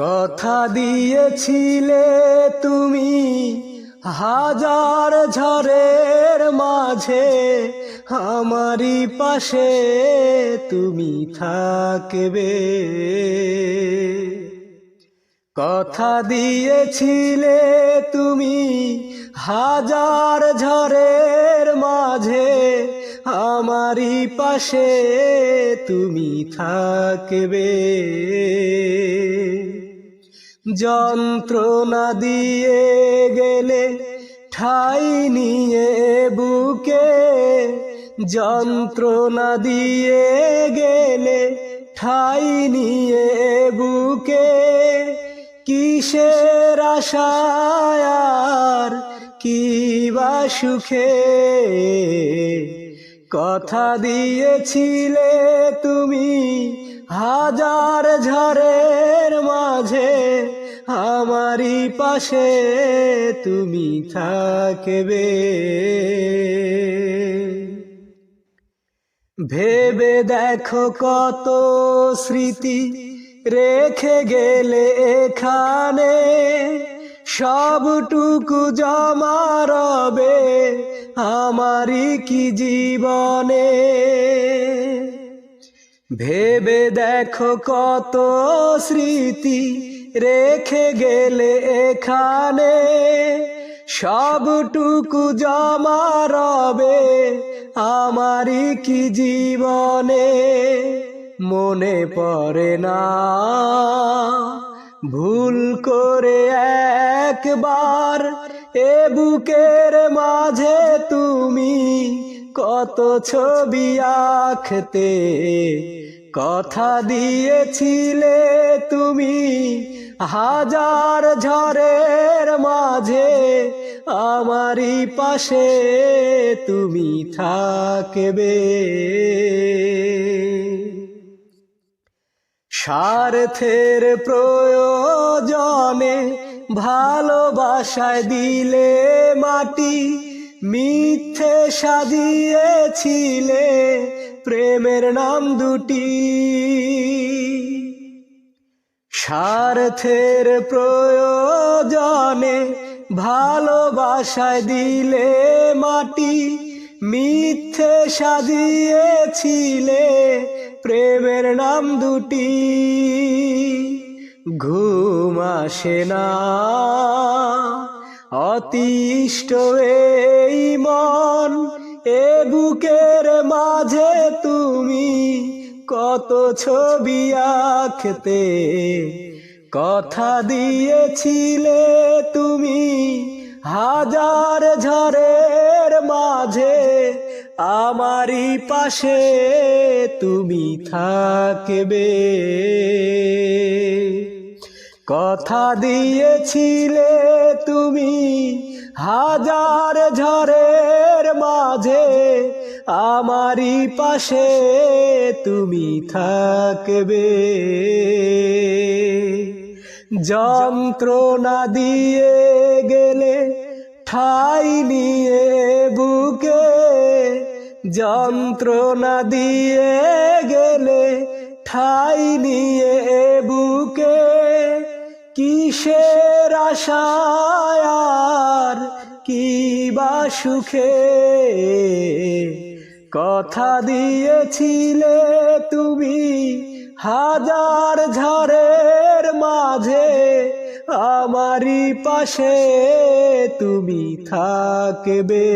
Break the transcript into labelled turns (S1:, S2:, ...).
S1: কথা দিয়েছিলে তুমি হাজার ঝড়ের মাঝে, আমারই পাশে তুমি থাকবে। কথা দিয়েছিলে তুমি হাজার ঝড়ের মাঝে, আমারই পাশে তুমি থাকবে। যন্ত্রণা দিয়ে গেলে ঠাই নিয়ে বুকে। যন্ত্রণা দিয়ে গেলে ঠাই নিয়ে বুকে। কিসের আশায় আর কি বা সুখে? কথা দিয়েছিলে তুমি হাজার ঝড়ের মাঝে আমারই পাশে তুমি থাকবে। ভেবে দেখো কত স্মৃতি রেখে গেলে এখানে। সবটুকু জমা রবে আমারই কি জীবনে। ভেবে দেখো কত স্মৃতি রেখে গেলে এখানে। সবটুকু জমা রবে আমারই কি জীবনে। মনে পড়ে না। ভুল করে একবার এ বুকের মাঝে তুমি কত ছবি আঁকতে? কথা দিয়েছিলে তুমি হাজার ঝড়ের মাঝে, আমারই পাশে তুমি থাকবে। স্বার্থের প্রয়োজনে ভালোবাসায় দিলে মাটি মিথ্যে সাজিয়েছিলে, প্রেমের নাম দুটি। স্বার্থের প্রয়োজনে ভালোবাসায় দিলে মাটি, মিথ্যে সাজিয়েছিলে, প্রেমের নাম দুটি। ঘুম আসে না। অতিষ্ঠ এই মন, এ বুকের মাঝে তুমি কত ছবি আঁকতে? কথা দিয়েছিলে তুমি হাজার ঝড়ের মাঝে, আমারই পাশে তুমি থাকবে। কথা দিয়েছিলে তুমি হাজার ঝড়ের মাঝে, আমারই পাশে তুমি থাকবে। যন্ত্রণা দিয়ে গেলে ঠাই নিয়ে বুকে, যন্ত্রণা দিয়ে গেলে ঠাই নিয়ে বুকে। কিসের আশায় আর কি বা সুখে? কথা দিয়েছিলে তুমি হাজার ঝড়ের মাঝে, আমারই পাশে তুমি থাকবে।